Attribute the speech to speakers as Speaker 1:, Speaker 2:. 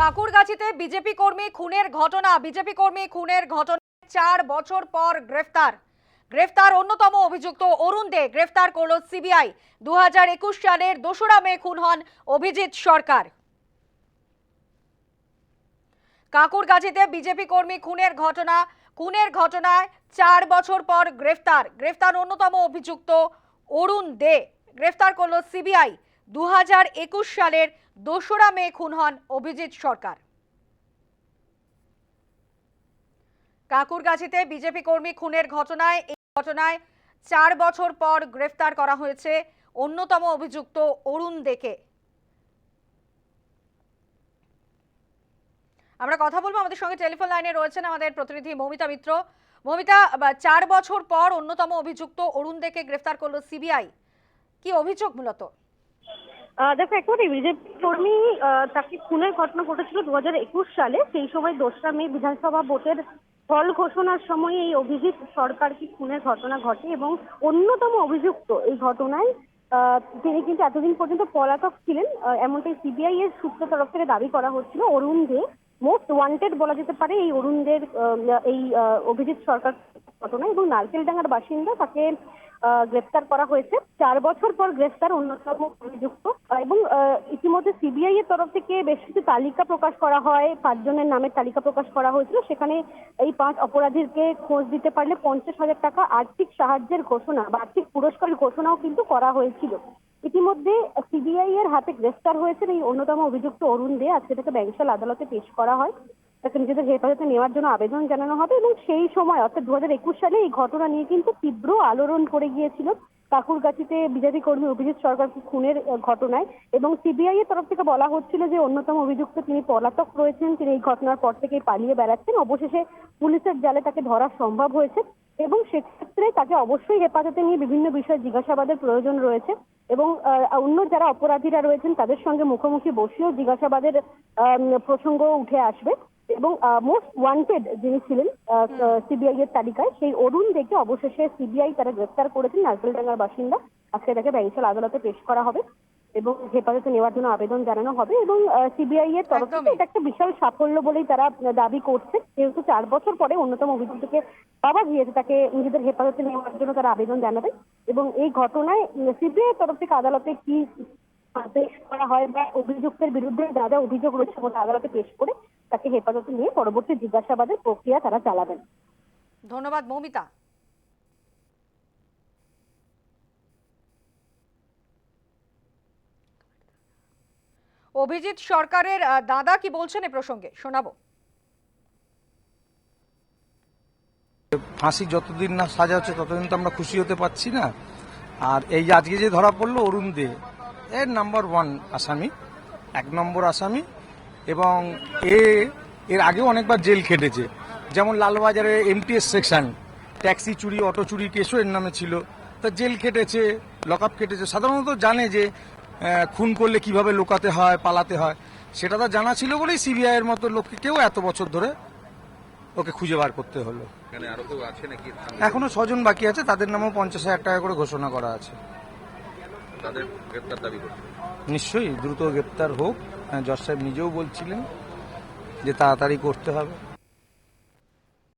Speaker 1: কাকুরগাছিতে BJP কর্মী খুনের ঘটনা। বিজেপি কর্মী খুনের ঘটনা চার বছর পর গ্রেফতার। গ্রেফতার অন্যতম অভিযুক্ত অরুণ দে গ্রেফতার করল সিবিআই। দু হাজার একুশ সালের দোসরা মে খুন হন অভিজিৎ সরকার। কাকুরগাছিতে বিজেপি কর্মী খুনের ঘটনা। খুনের ঘটনায় চার বছর পর গ্রেফতার। গ্রেফতার অন্যতম অভিযুক্ত অরুণ দে গ্রেফতার করল সিবিআই। দু হাজার একুশ সালের দোসরা মে খুন হন অভিজিৎ সরকার। কাকুরগাছিতে বিজেপি কর্মী খুনের ঘটনায়, এই ঘটনায় চার বছর পর গ্রেফতার করা হয়েছে অন্যতম অভিযুক্ত অরুণ দেকে। আমরা কথা বলব আমাদের সঙ্গে টেলিফোন লাইনে রয়েছেন আমাদের প্রতিনিধি মমিতা মিত্র। মমিতা চার বছর পর অন্যতম অভিযুক্ত অরুণ দেকে গ্রেফতার করল সিবিআই। কি অভিযোগ মূলত?
Speaker 2: দেখো, একেবারে বিজেপি কর্মী তাকে খুনের ঘটনা ঘটেছিল দু হাজার একুশ সালে। সেই সময় দোসরা মে বিধানসভা ভোটের ফল ঘোষণার সময় এই অভিজিৎ সরকারকে খুনের ঘটনা ঘটে এবং অন্যতম অভিযুক্ত এই ঘটনায় তিনি কিন্তু এতদিন পর্যন্ত পলাতক ছিলেন। এমনটাই সিবিআই এর সূত্র তরফ থেকে দাবি করা হচ্ছিল, অরুণ দে মোস্ট ওয়ান্টেড বলা যেতে পারে এই অরুণদের এই অভিজিৎ সরকার ঘটনা এবং নারকেল নারকেলডাঙ্গার বাসিন্দা তাকে আহ, গ্রেফতার করা হয়েছে। চার বছর পর গ্রেফতার অন্যতম অভিযুক্ত। এবং ইতিমধ্যে সিবিআই এর তরফ থেকে বেশ কিছু তালিকা প্রকাশ করা হয়। পাঁচজনের নামের তালিকা প্রকাশ করা হয়েছিল। সেখানে এই পাঁচ অপরাধীকে খোঁজ দিতে পারলে পঞ্চাশ হাজার টাকা আর্থিক সাহায্যের ঘোষণা বা আর্থিক পুরস্কারের ঘোষণাও কিন্তু করা হয়েছিল। ইতিমধ্যে সিবিআই এর হাতে গ্রেফতার হয়েছেন এই অন্যতম অভিযুক্ত অরুণ দে। আজকে তাকে ব্যাংশাল আদালতে পেশ করা হয়। নিজেদের হেফাজতে নেওয়ার জন্য আবেদন জানানো হবে এবং সেই সময়, অর্থাৎ দু হাজার একুশ সালে এই ঘটনা নিয়ে কিন্তু তীব্র আলোড়ন করে গিয়েছিল কাকুরগাছিতে বিজেপি কর্মী অভিজিৎ সরকারকে খুনের ঘটনায় এবং সিবিআই এর তরফ থেকে বলা হচ্ছিল যে অন্যতম অভিযুক্ত তিনি পলাতক রয়েছেন, তিনি এই ঘটনার পর থেকেই পালিয়ে বেড়াচ্ছেন। অবশেষে পুলিশের জালে তাকে ধরা সম্ভব হয়েছে এবং সেক্ষেত্রে তাকে অবশ্যই হেফাজতে নিয়ে বিভিন্ন বিষয়ে জিজ্ঞাসাবাদের প্রয়োজন রয়েছে এবং অন্য যারা অপরাধীরা রয়েছেন তাদের সঙ্গে মুখোমুখি বসেও জিজ্ঞাসাবাদের প্রসঙ্গ উঠে আসবে। এবং মোস্ট ওয়ান্টেড যিনি ছিলেন সিবিআই এর তালিকায় সেই অরুণ দেখে অবশেষে সিবিআই তারা গ্রেফতার করেছেন। নারকেলডাঙ্গার বাসিন্দা আজকে তাকে ব্যাংশাল আদালতে পেশ করা হবে এবং হেফাজতে নেওয়ার জন্য আবেদন জানানো হবে এবং সিবিআই এর তরফ থেকে এটা একটা বিশাল সাফল্য বলেই তারা দাবি করছে। যেহেতু চার বছর পরে অন্যতম অভিযুক্তকে পাওয়া গিয়েছে তাকে নিজেদের হেফাজতে নেওয়ার জন্য তারা আবেদন জানাবে এবং এই ঘটনায় সিবিআই তরফ থেকে আদালতে কি পেশ করা হয় বা অভিযুক্তের বিরুদ্ধে যা যা অভিযোগ রয়েছে আদালতে পেশ করে তাকে হেফাজতে নিয়ে পরবর্তী জিজ্ঞাসাবাদের প্রক্রিয়া তারা চালাবেন।
Speaker 1: ধন্যবাদ মৌমিতা। অভিজিৎ সরকারের দাদা কি বলছেন এ প্রসঙ্গে? শোনাবো।
Speaker 3: ফাঁসি যতদিন না সাজা হচ্ছে ততদিন তো আমরা খুশি হতে পারছি না। আর এই আজকে যে ধরা পড়ল অরুণ দে এর নাম্বার ওয়ান আসামি এক নম্বর আসামি এবং এ এর আগেও অনেকবার জেল খেটেছে। যেমন লালবাজারে এমটিএস সেকশন ট্যাক্সি চুরি অটো চুরি কেসও এর নামে ছিল। তা জেল খেটেছে লক আপ খেটেছে। সাধারণত জানে যে খুন করলে কীভাবে লোকাতে হয় পালাতে হয় সেটা তো জানা ছিল বলেই সিবিআই এর মতো লোককে কেউ এত বছর ধরে ওকে খুঁজে বার করতে হলো।
Speaker 4: এখানে আরও আছে নাকি?
Speaker 3: এখনও ছজন বাকি আছে তাদের নামও পঞ্চাশ হাজার টাকা করে ঘোষণা করা আছে।
Speaker 4: তাদের গ্রেপ্তার দাবি করছে।
Speaker 3: নিশ্চয়ই দ্রুত গ্রেপ্তার হোক। হ্যাঁ, জজ সাহেব নিজেও বলছিলেন যে তাড়াতাড়ি করতে হবে।